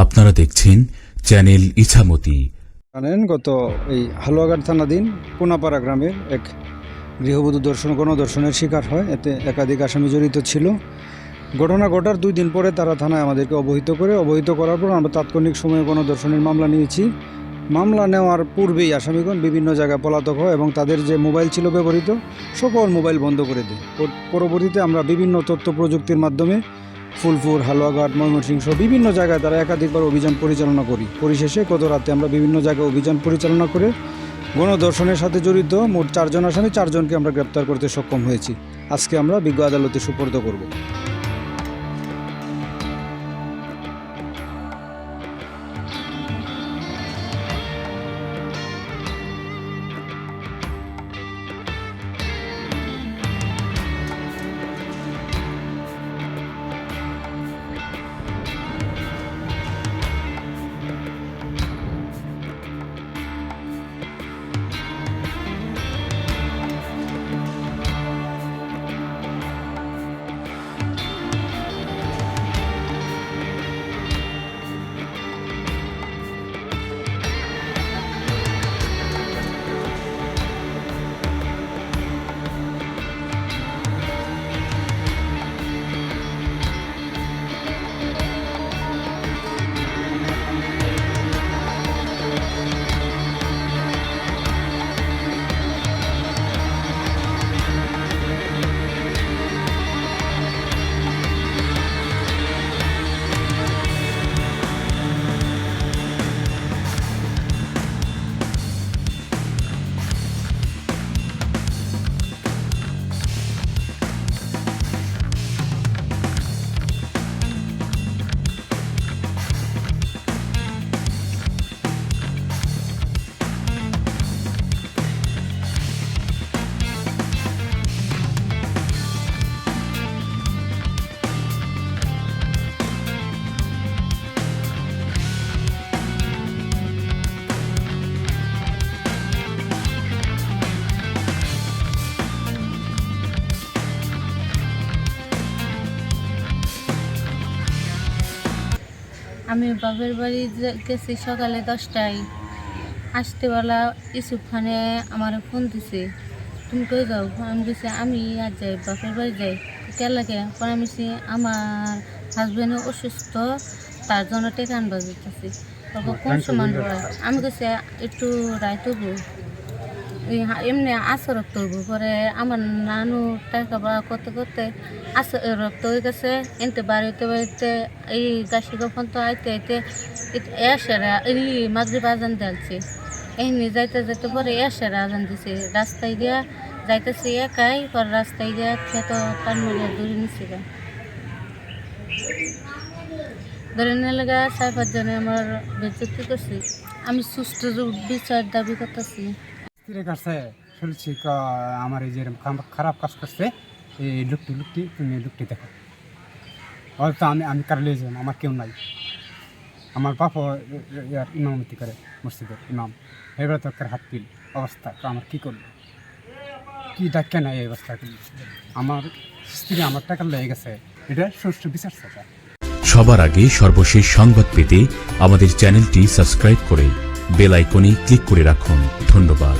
আপনারা দেখছেন চ্যানেল ইছামতি। জানেন, গত এই হালুয়াঘাট থানাধীন কোনাপাড়া গ্রামের এক গৃহবধূ দর্শন কোনো দর্শনের শিকার হয়। এতে একাধিক আসামি জড়িত ছিল। ঘটনা ঘটার দুই দিন পরে তারা থানায় আমাদেরকে অবহিত করে, অবহিত করার পর আমরা তাৎক্ষণিক সময়ে কোনো দর্শনের মামলা নিয়েছি। মামলা নেওয়ার পূর্বেই আসামিগণ বিভিন্ন জায়গায় পলাতক হয় এবং তাদের যে মোবাইল ছিল ব্যবহৃত, সকল মোবাইল বন্ধ করে দেয়। পর- পরবর্তীতে আমরা বিভিন্ন তথ্য প্রযুক্তির মাধ্যমে ফুলপুর, হালুয়াঘাট, ময়মনসিংহ সহ বিভিন্ন জায়গায় তারা একাধিকবার অভিযান পরিচালনা করি। পরিশেষে গত রাতে আমরা বিভিন্ন জায়গায় অভিযান পরিচালনা করে গণধর্ষণের সাথে জড়িত মোট চারজন আসামি, চারজনকে আমরা গ্রেপ্তার করতে সক্ষম হয়েছি। আজকে আমরা বিজ্ঞ আদালতে সুপর্দ করব। আমি বাপের বাড়ি গেছি সকালে দশটায়। আসতে বেলা ইসুফ খানে আমার ফোন দিছে। তুমি কই যাও? আমি বলছি আমি আর যাই বাপের বাড়ি যাই। কে লাগে? পরে আমি আমার হাজবেন্ড অসুস্থ তার জন্য টেকা আনবা যেতেছি কোন হয়? আমি কাছে একটু এই হা- এমনি আসর হইব পরে আমার নানু টাকা বা করতে করতে আসর রক্ত হয়ে গেছে। এনতে বাড়িতে বাড়িতে এই গাছি গফন তো আইতে আইতে এসেরা এই মাগরি বাজান দিলছে এমনি যাইতে যাইতে পরে এসেরা আজান দিছে। রাস্তায় দিয়া যাইতেছে একাই, পর রাস্তায় দিয়া খেত তার মধ্যে দূরে নিছে গা। ধরে নিলে গা চার পাঁচজনে আমার বেচতি করছি। আমি সুস্থ বিচার দাবি করতেছি। স্ত্রীর কাছে শুনছি আমার এই যে এরকম খারাপ কাজ করছে, এই লুকটি লুকটি, তুমি লুকটি দেখো। হয়তো আমি আমি কার লিয়ে যাব আমার কেউ নাই। আমার বাপ ইয়ার ইমামতি করে মসজিদের ইমাম। এবার তো হাত পিল অবস্থা তো আমার কী করল? কী ডাক্কে নাই এই অবস্থা? করল আমার স্ত্রী আমার টাকা লেগে গেছে। এটা সুষ্ঠু বিচার চাচা সবার আগে সর্বশেষ সংবাদ পেতে আমাদের চ্যানেলটি সাবস্ক্রাইব করে বেল আইকনে ক্লিক করে রাখুন। ধন্যবাদ।